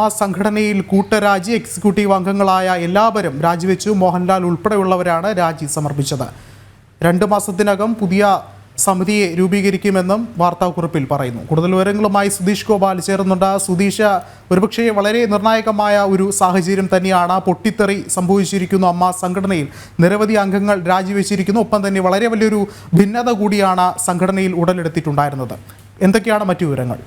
അമ്മ സംഘടനയിൽ കൂട്ടരാജി എക്സിക്യൂട്ടീവ് അംഗങ്ങളായ എല്ലാവരും രാജിവെച്ചു. മോഹൻലാൽ ഉൾപ്പെടെയുള്ളവരാണ് രാജി സമർപ്പിച്ചത്. രണ്ടു മാസത്തിനകം പുതിയ സമിതിയെ രൂപീകരിക്കുമെന്നും വാർത്താക്കുറിപ്പിൽ പറയുന്നു. കൂടുതൽ വിവരങ്ങളുമായി സുധീഷ് ഗോപാൽ ചേർന്നുണ്ട് സുധീഷ് ഒരുപക്ഷെ വളരെ നിർണായകമായ ഒരു സാഹചര്യം തന്നെയാണ് പൊട്ടിത്തെറി സംഭവിച്ചിരിക്കുന്നു. അമ്മ സംഘടനയിൽ നിരവധി അംഗങ്ങൾ രാജിവെച്ചിരിക്കുന്നു. ഒപ്പം തന്നെ വളരെ വലിയൊരു ഭിന്നത കൂടിയാണ് സംഘടനയിൽ ഉടലെടുത്തിട്ടുണ്ടായിരുന്നത്. എന്തൊക്കെയാണ് മറ്റു വിവരങ്ങൾ?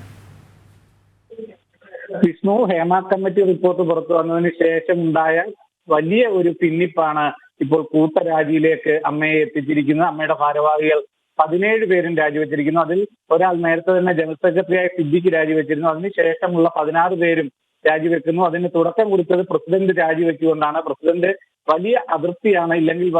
വിഷ്ണു ഹേമ കമ്മിറ്റി റിപ്പോർട്ട് പുറത്തു വന്നതിന് ശേഷം ഉണ്ടായ വലിയ ഒരു പിന്നിപ്പാണ് ഇപ്പോൾ കൂട്ടരാജിയിലേക്ക് അമ്മയെ എത്തിച്ചിരിക്കുന്നത്. അമ്മയുടെ ഭാരവാഹികൾ പതിനേഴ് പേരും രാജിവെച്ചിരിക്കുന്നു. അതിൽ ഒരാൾ നേരത്തെ തന്നെ ജനറൽ സെക്രട്ടറിയായ സിദ്ദിഖ് രാജിവെച്ചിരുന്നു. അതിനുശേഷമുള്ള പതിനാറ് പേരും രാജിവെക്കുന്നു. അതിന് തുടക്കം കുറിച്ചത് പ്രസിഡന്റ് രാജിവെച്ചുകൊണ്ടാണ്. പ്രസിഡന്റ് വലിയ അതൃപ്തിയാണ് ഇല്ലെങ്കിൽ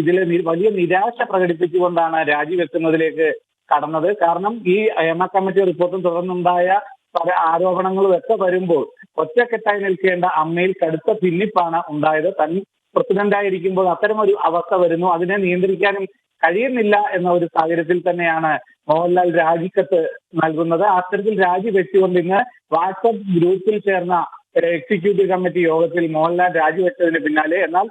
ഇതിലെ വലിയ നിരാശ പ്രകടിപ്പിച്ചുകൊണ്ടാണ് രാജിവെക്കുന്നതിലേക്ക് കടന്നത്. കാരണം ഈ ഹേമ കമ്മിറ്റി റിപ്പോർട്ടും തുടർന്നുണ്ടായ പല ആരോപണങ്ങളും ഒക്കെ വരുമ്പോൾ ഒറ്റക്കെട്ടായി നിൽക്കേണ്ട അമ്മയിൽ കടുത്ത ഭിന്നിപ്പാണ് ഉണ്ടായത്. തൻ പ്രസിഡന്റായിരിക്കുമ്പോൾ അത്തരമൊരു അവസ്ഥ വരുന്നു. അതിനെ നിയന്ത്രിക്കാനും കഴിയുന്നില്ല എന്ന ഒരു സാഹചര്യത്തിൽ തന്നെയാണ് മോഹൻലാൽ രാജിക്കത്ത് നൽകുന്നത്. അത്തരത്തിൽ രാജി വെച്ചുകൊണ്ട് ഇന്ന് വാട്സപ്പ് ഗ്രൂപ്പിൽ ചേർന്ന എക്സിക്യൂട്ടീവ് കമ്മിറ്റി യോഗത്തിൽ മോഹൻലാൽ രാജിവെച്ചതിന് പിന്നാലെ എന്നാൽ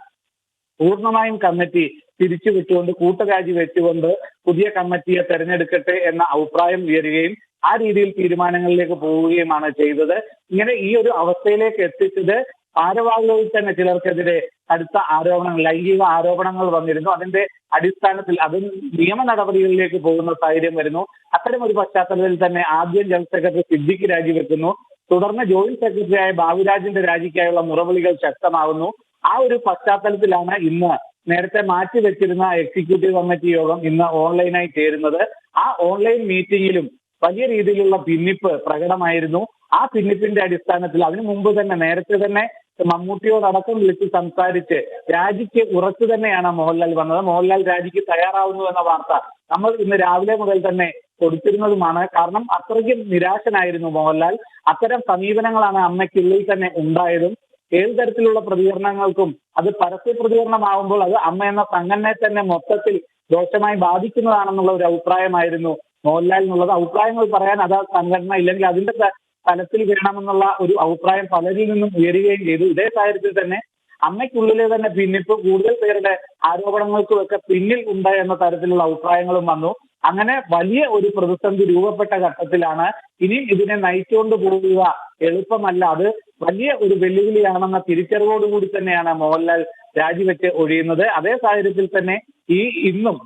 പൂർണമായും കമ്മിറ്റി തിരിച്ചുവിട്ടുകൊണ്ട് കൂട്ടരാജി വെച്ചുകൊണ്ട് പുതിയ കമ്മിറ്റിയെ തെരഞ്ഞെടുക്കട്ടെ എന്ന അഭിപ്രായം ഉയരുകയും ആ രീതിയിൽ തീരുമാനങ്ങളിലേക്ക് പോവുകയുമാണ് ചെയ്തത്. ഇങ്ങനെ ഈ ഒരു അവസ്ഥയിലേക്ക് എത്തിച്ചത് ഭാരവാഹികളിൽ തന്നെ ചിലർക്കെതിരെ അടുത്ത ആരോപണങ്ങൾ ലൈംഗിക ആരോപണങ്ങൾ വന്നിരുന്നു. അതിന്റെ അടിസ്ഥാനത്തിൽ അത് നിയമ നടപടികളിലേക്ക് പോകുന്ന സാഹചര്യം വരുന്നു. അത്തരം ഒരു പശ്ചാത്തലത്തിൽ തന്നെ ആദ്യം ജനറൽ സെക്രട്ടറി സിദ്ദിഖ് രാജിവെക്കുന്നു. തുടർന്ന് ജോയിന്റ് സെക്രട്ടറിയായ ബാബുരാജിന്റെ രാജിക്കായുള്ള മുറവിളികൾ ശക്തമാകുന്നു ആ ഒരു പശ്ചാത്തലത്തിലാണ് ഇന്ന് നേരത്തെ മാറ്റി വെച്ചിരുന്ന എക്സിക്യൂട്ടീവ് കമ്മിറ്റി യോഗം ഇന്ന് ഓൺലൈനായി ചേരുന്നത്. ആ ഓൺലൈൻ മീറ്റിംഗിലും വലിയ രീതിയിലുള്ള ഭിന്നിപ്പ് പ്രകടമായിരുന്നു. ആ ഭിന്നിപ്പിന്റെ അടിസ്ഥാനത്തിൽ അതിനു മുമ്പ് തന്നെ നേരത്തെ തന്നെ മമ്മൂട്ടിയോടക്കം വിളിച്ച് സംസാരിച്ച് രാജിക്ക് ഉറച്ചു തന്നെയാണ് മോഹൻലാൽ വന്നത്. മോഹൻലാൽ രാജിക്ക് തയ്യാറാവുന്നു എന്ന വാർത്ത നമ്മൾ ഇന്ന് രാവിലെ മുതൽ തന്നെ കൊടുത്തിരുന്നതുമാണ്. കാരണം അത്രയ്ക്കും നിരാശനായിരുന്നു മോഹൻലാൽ. അത്തരം സമീപനങ്ങളാണ് അമ്മയ്ക്കുള്ളിൽ തന്നെ ഉണ്ടായതും. ഏത് തരത്തിലുള്ള പ്രതികരണങ്ങൾക്കും അത് പരസ്യ പ്രതികരണമാവുമ്പോൾ അത് അമ്മ എന്ന സംഘടനയെ തന്നെ മൊത്തത്തിൽ ദോഷമായി ബാധിക്കുന്നതാണെന്നുള്ള ഒരു അഭിപ്രായമായിരുന്നു മോഹൻലാൽ എന്നുള്ളത്. അഭിപ്രായങ്ങൾ പറയാൻ അത് സംഘടന ഇല്ലെങ്കിൽ അതിന്റെ തലത്തിൽ വരണമെന്നുള്ള ഒരു അഭിപ്രായം പലരിൽ നിന്നും ഉയരുകയും ചെയ്തു. ഇതേ സാഹചര്യത്തിൽ തന്നെ അമ്മയ്ക്കുള്ളിലെ തന്നെ ഭിന്നിപ്പ് കൂടുതൽ പേരുടെ ആരോപണങ്ങൾക്കും ഒക്കെ പിന്നിൽ ഉണ്ട് എന്ന തരത്തിലുള്ള അഭിപ്രായങ്ങളും വന്നു. അങ്ങനെ വലിയ ഒരു പ്രതിസന്ധി രൂപപ്പെട്ട ഘട്ടത്തിലാണ് ഇനിയും ഇതിനെ നയിച്ചുകൊണ്ട് പോവുക എളുപ്പമല്ല. അത് വലിയ ഒരു വെല്ലുവിളിയാണെന്ന തിരിച്ചറിവോടുകൂടി തന്നെയാണ് മോഹൻലാൽ രാജിവെച്ച് ഒഴിയുന്നത്. അതേ സാഹചര്യത്തിൽ തന്നെ ഈ ഇന്നും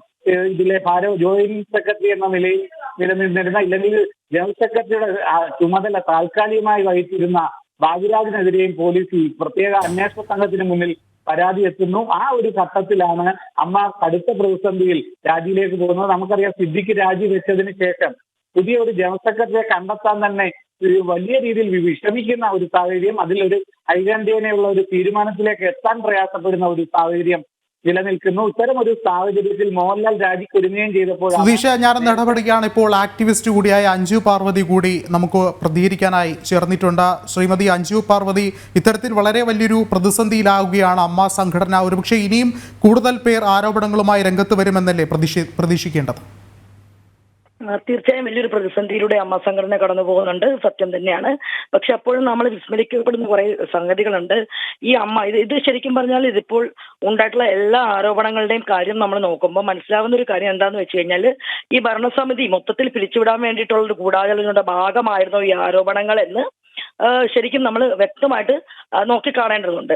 ഇതിലെ ഭാരവ് ജോയിന്റ് സെക്രട്ടറി എന്ന നിലയിൽ നിലനിന്നിരുന്ന ഇല്ലെങ്കിൽ ജനറൽ സെക്രട്ടറിയുടെ ചുമതല താൽക്കാലികമായി വഹിച്ചിരുന്ന ബാബുരാജിനെതിരെയും പോലീസ് ഈ പ്രത്യേക അന്വേഷണ സംഘത്തിന് മുന്നിൽ പരാതി എത്തുന്നു. ആ ഒരു ഘട്ടത്തിലാണ് അമ്മ കടുത്ത പ്രതിസന്ധിയിൽ രാജിയിലേക്ക് പോകുന്നത്. നമുക്കറിയാം സിദ്ദിഖ് രാജി വെച്ചതിന് ശേഷം പുതിയ ഒരു ജനറൽ സെക്രട്ടറിയെ കണ്ടെത്താൻ തന്നെ വലിയ രീതിയിൽ വിഷമിക്കുന്ന ഒരു സാഹചര്യം അതിലൊരു ഐകണ്ഠ്യേനയുള്ള ഒരു തീരുമാനത്തിലേക്ക് എത്താൻ പ്രയാസപ്പെടുന്ന ഒരു സാഹചര്യം നിലനിൽക്കുന്നു. ഇത്തരം ഒരു സാഹചര്യത്തിൽ മോഹൻലാൽ രാജിക്കൊരുങ്ങുകയും ചെയ്തപ്പോൾ സുധീഷ് ഞാനൊന്ന് ഇടപെടുകയാണ്. ഇപ്പോൾ ആക്ടിവിസ്റ്റ് കൂടിയായ അഞ്ജു പാർവതി കൂടി നമുക്ക് പ്രതികരിക്കാനായി ചേർന്നിട്ടുണ്ട്. ശ്രീമതി അഞ്ജു പാർവതി ഇത്തരത്തിൽ വളരെ വലിയൊരു പ്രതിസന്ധിയിലാവുകയാണ്. അമ്മ സംഘടന ഒരുപക്ഷെ ഇനിയും കൂടുതൽ പേർ ആരോപണങ്ങളുമായി രംഗത്ത് വരുമെന്നല്ലേ പ്രതീക്ഷ പ്രതീക്ഷിക്കേണ്ടത്? തീർച്ചയായും വലിയൊരു പ്രതിസന്ധിയിലൂടെ അമ്മ സംഘടന കടന്നു പോകുന്നുണ്ട്. സത്യം തന്നെയാണ്. പക്ഷെ അപ്പോഴും നമ്മൾ വിസ്മരിക്കപ്പെടുന്ന കുറെ സംഗതികളുണ്ട്. ഈ അമ്മ ഇത് ഇത് ശരിക്കും പറഞ്ഞാൽ ഇതിപ്പോൾ ഉണ്ടായിട്ടുള്ള എല്ലാ ആരോപണങ്ങളുടെയും കാര്യം നമ്മൾ നോക്കുമ്പോൾ മനസ്സിലാവുന്ന ഒരു കാര്യം എന്താന്ന് വെച്ച് കഴിഞ്ഞാൽ ഈ ഭരണസമിതി മൊത്തത്തിൽ പിരിച്ചുവിടാൻ വേണ്ടിയിട്ടുള്ള ഒരു ഗൂഢാലോചനയുടെ ഭാഗമായിരുന്നു ഈ ആരോപണങ്ങൾ എന്ന് ശരിക്കും നമ്മൾ വ്യക്തമായിട്ട് നോക്കി നോക്കിക്കാണേണ്ടതുണ്ട്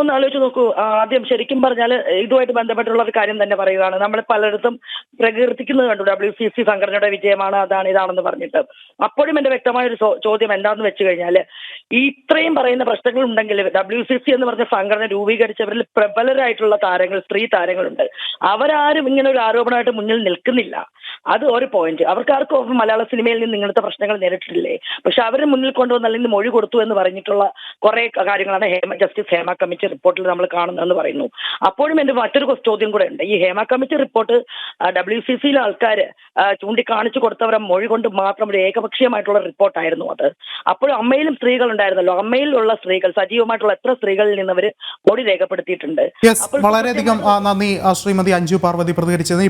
ഒന്ന് ആലോചിച്ച് നോക്കൂ. ആദ്യം ശരിക്കും പറഞ്ഞാൽ ഇതുമായിട്ട് ബന്ധപ്പെട്ടുള്ള ഒരു കാര്യം തന്നെ പറയുകയാണ്. നമ്മൾ പലയിടത്തും പ്രകീർത്തിക്കുന്നത് കണ്ടു. ഡബ്ല്യു സി സി സംഘടനയുടെ വിജയമാണ് അതാണ് ഇതാണെന്ന് പറഞ്ഞിട്ട്. അപ്പോഴും എന്റെ വ്യക്തമായ ഒരു ചോദ്യം എന്താണെന്ന് വെച്ച് കഴിഞ്ഞാൽ ഈ ഇത്രയും പറയുന്ന പ്രശ്നങ്ങൾ ഉണ്ടെങ്കിൽ ഡബ്ല്യു സി സി എന്ന് പറഞ്ഞ സംഘടന രൂപീകരിച്ചവരിൽ പ്രബലരായിട്ടുള്ള താരങ്ങൾ സ്ത്രീ താരങ്ങളുണ്ട്. അവരാരും ഇങ്ങനെ ഒരു ആരോപണമായിട്ട് മുന്നിൽ നിൽക്കുന്നില്ല. അത് ഒരു പോയിന്റ് അവർക്കാർക്കും മലയാള സിനിമയിൽ നിന്ന് ഇങ്ങനത്തെ പ്രശ്നങ്ങൾ നേരിട്ടിട്ടില്ലേ പക്ഷെ അവരെ മുന്നിൽ കൊണ്ടുവന്ന് അല്ലെങ്കിൽ മൊഴി കൊടുത്തു എന്ന് പറഞ്ഞിട്ടുള്ള കുറെ കാര്യങ്ങളാണ് ഹേമ ജസ്റ്റിസ് ഹേമ കമ്മിറ്റി റിപ്പോർട്ടിൽ നമ്മൾ കാണുന്നതെന്ന് പറയുന്നു. അപ്പോഴും എന്റെ മറ്റൊരു ചോദ്യം കൂടെ ഉണ്ട്. ഈ Hema committee report W C സിയിലെ ആൾക്കാർ ചൂണ്ടിക്കാണിച്ചു കൊടുത്തവരെ മൊഴി കൊണ്ട് മാത്രം ഒരു ഏകപക്ഷീയമായിട്ടുള്ള റിപ്പോർട്ടായിരുന്നു അത്. അപ്പോഴും അമ്മയിലും സ്ത്രീകൾ ഉണ്ടായിരുന്നല്ലോ അമ്മയിലുള്ള സ്ത്രീകൾ സജീവമായിട്ടുള്ള എത്ര സ്ത്രീകളിൽ നിന്ന് അവർ മൊഴി രേഖപ്പെടുത്തിയിട്ടുണ്ട്? അപ്പോൾ വളരെയധികം നന്ദി ശ്രീമതി അഞ്ജു പാർവതി പ്രതികരിച്ചത്.